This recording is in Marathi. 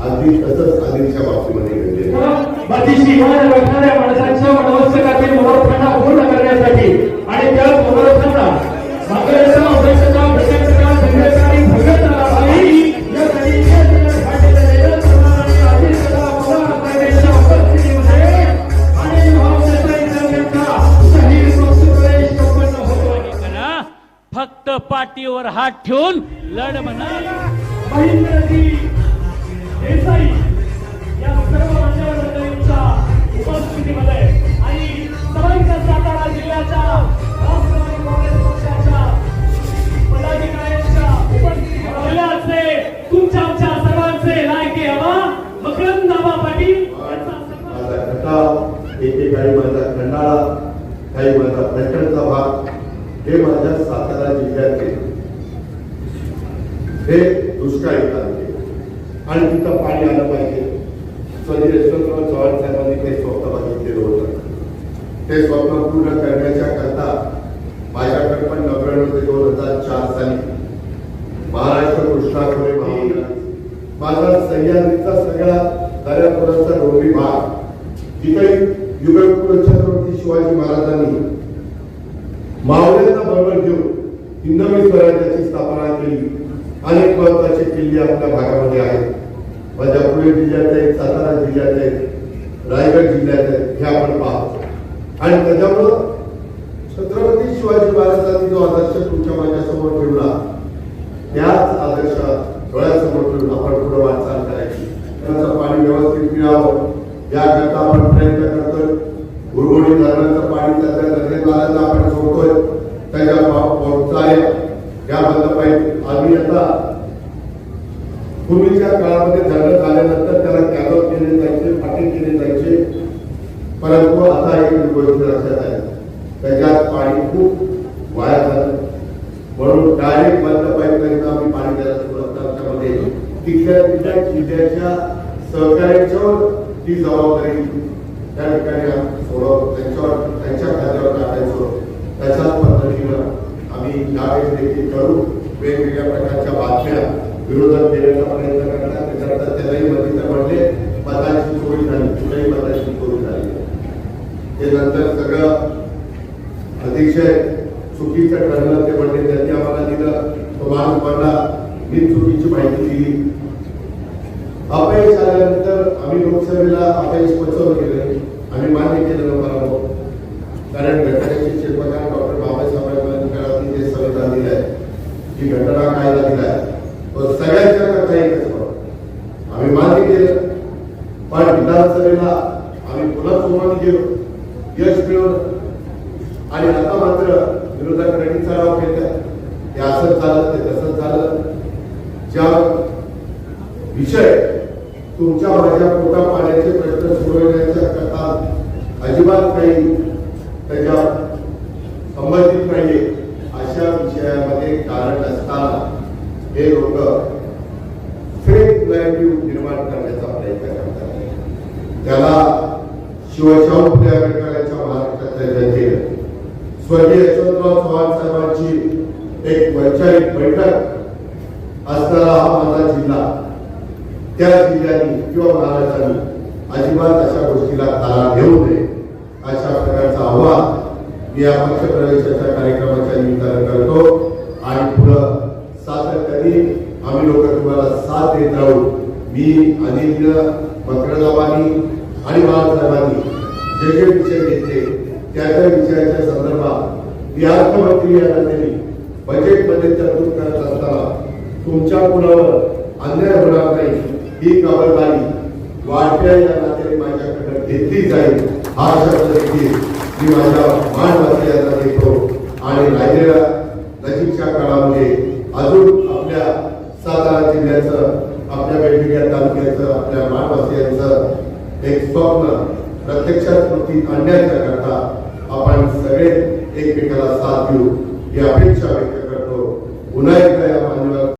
अगदी तसंच आदिलच्या बाबतीमध्ये घडले राखणाऱ्या माणसांच्या मनोरथांना पूर्ण करण्यासाठी आणि त्या मनोरथांना अभ्यासाचा प्रशासका आणि फक्त पाठीवर हात ठेवून लढ म्हणा. काही माझा खंडाळा काही माझा पैठणचा भाग हे माझ्या सातारा जिल्ह्यातले. हे दुष्काळी तालुके. आणि तिथं पाणी आलं पाहिजे. स्वामी यशवंतराव चव्हाण साहेबांनी ते स्वप्न बघितलेलं होतं. ते स्वप्न पूर्ण करण्याच्या करता माझ्याकडे पण नव्याण्णव ते दोन हजार चार साली. महाराष्ट्र कृष्णा खोरे माझा सह्याद्रीचा सगळा दर्यापुराचा डोंगरी भाग. तिथे युगकुल छत्रपती शिवाजी महाराजांनी मावळ्यांना बरोबर घेऊन हिंदवी स्वराज्याची स्थापना केली. अनेक महत्त्वाचे किल्ले आपल्या भागामध्ये आहेत. माझ्या पुणे जिल्ह्यात आहेत सातारा जिल्ह्यात आहेत रायगड जिल्ह्यात आहेत हे आपण पाहतो. आणि त्याच्यामुळं छत्रपती शिवाजी महाराजांनी जो आदर्श तुमच्या माझ्यासमोर ठेवला त्याच आदर्श डोळ्यासमोर ठेवून आपण पुढे वाटचाल करायची. त्याचं पाणी व्यवस्थित मिळावं याकरता आपण प्रयत्न करतोय. गुरगुडी धरणाचं पाणी त्याच्या नदीद्वाराचं आपण सोडतोय. त्याच्या पोहोचता आहे. याबद्दल पाहिजे आम्ही आता पूर्वीच्या काळामध्ये धरण झाल्यानंतर त्याला कॅनॉल केले जायचे फाटे केले जायचे. परंतु आता एक गोष्ट लक्षात आहे. त्याच्यात पाणी खूप वाया झालं म्हणून डायरेक्ट बंद पाईपलाईन आम्ही पाणी द्यायला सुरुवात त्याच्यामध्ये तिथल्या तिथल्या जिल्ह्याच्या सहकार्याच्यावर ती जबाबदारी त्या ठिकाणी त्यांच्यावर त्यांच्या खात्यावर टाकायचो. त्याच्याच पद्धतीनं आम्ही यावेळेस देखील करू. वेगवेगळ्या प्रकारच्या बातम्या विरोधात देण्याचा प्रयत्न करणार त्याच्यानंतर त्यालाही मदतीचं म्हणजे मताची चोरी झाली. कुठल्याही मताची चोरी झाली ते नंतर सगळं अतिशय चुकीचं ठरलं ते म्हणजे त्यांनी आम्हाला दिलं. तो माणूस मी चुकीची माहिती दिली. अपयश आल्यानंतर आम्ही लोकसभेला अपयश पचवलं गेलं आम्ही मान्य केलं ना पराभव कारण घटनेचे शिल्पकार डॉक्टर बाबासाहेब आंबेडकरांनी जे संविधान दिलं आहे की घटना कायदा दिला आहे तो सगळ्यांच्या करता एकच आम्ही मान्य केलं. पण विधानसभेला आम्ही पुन्हा सुरुवात गेलो. यश मिळवलं. आणि आता मात्र विरोधकांनी सराव केला हे असंच झालं ते तसंच झालं ज्या विषय. तुमच्या माझ्या पोटा पाण्याचे प्रश्न सोडवण्याच्या कथा अजिबात काही त्याच्या संबंधित नाहीये. अशा विषयामध्ये कारण असताना हे लोक फेक नॅरेटिव्ह निर्माण करण्याचा प्रयत्न करतात. त्याला शिवशाहू फुले आंबेडकरांच्या महाराष्ट्राच्या जनतेनं. स्वर्गीय यशवंतराव चव्हाण साहेबांची एक वैचारिक बैठक असणारा हा माझा जिल्हा. त्या जिल्ह्यांनी किंवा महाराष्ट्राने अजिबात अशा गोष्टीला तारा घेऊ नये. अशा प्रकारचा आव्हान मी या पक्षप्रवेशाच्या कार्यक्रमाच्या निमित्तानं करतो. आणि पुढं सातत्याने आम्ही लोक तुम्हाला साथ देत राहू मी अनिल मकरदाबानी आणि बाळासाहेबांनी जे जे विषय घेतले त्या त्या विषयाच्या संदर्भात मी अर्थमंत्री या नात्याने बजेटमध्ये तरतूद करत असताना तुमच्या कुणावर ही खबरदारी वाढत्या या नात्याने माझ्याकडे घेतली जाईल हा शब्द देखील मी माझ्या मानवासियांना देतो आणि राहिलेल्या नजीकच्या काळामध्ये अजून आपल्या सातारा जिल्ह्याचं आपल्या वेगवेगळ्या तालुक्याचं आपल्या मानवासियांचं एक स्वप्न प्रत्यक्षात कृती आणण्याच्या करता आपण सगळे एकमेकाला साथ देऊ ही अपेक्षा व्यक्त करतो. पुन्हा एकदा या